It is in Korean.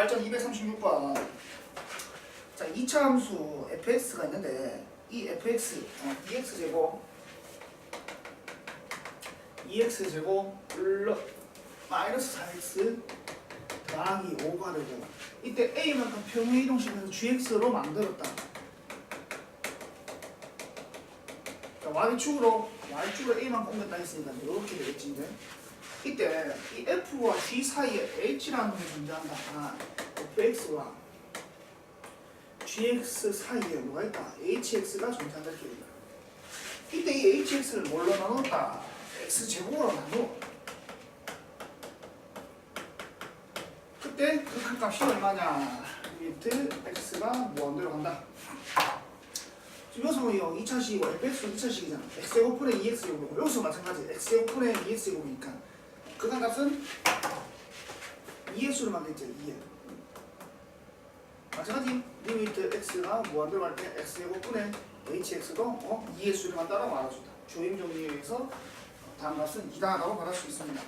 발전 236번. 자, 2차 함수 fx가 있는데 이 fx, 어, 2x 제곱 2x 제곱 플러 마이너스 4x 더하기 5가 되고 이때 a만큼 평행 이동시켜서 gx로 만들었다. 자, y축으로 y축으로 a만큼 옮겼다 했으니까 이렇게 되겠지 이제. 이때 이 f와 g 사이에 h라는 게 존재한다. 아, fx와 gx 사이에 뭐가 있다? hx가 존재한다 이렇게 된다. 이때 이 hx를 뭘로 나눴다? x 제곱으로 나누어. 그때 그큰 값이 얼마냐? 리미트 x가 무한대로 간다. 지금 여기서 2차 식이고 fx 2차 식이잖아. x 제곱분의 2x 제곱이고 여기서 마찬가지 x 제곱분의 2x 제곱이니까 극한 값은 2x로 만들죠 2에 마찬가지 리미트 x가 무한대로 갈 때 x 제곱분의 hx도 어? 2x로 간다라고 알아준다. 조임 정리에 의해서 다음 값은 2다라고 말할 수 있습니다.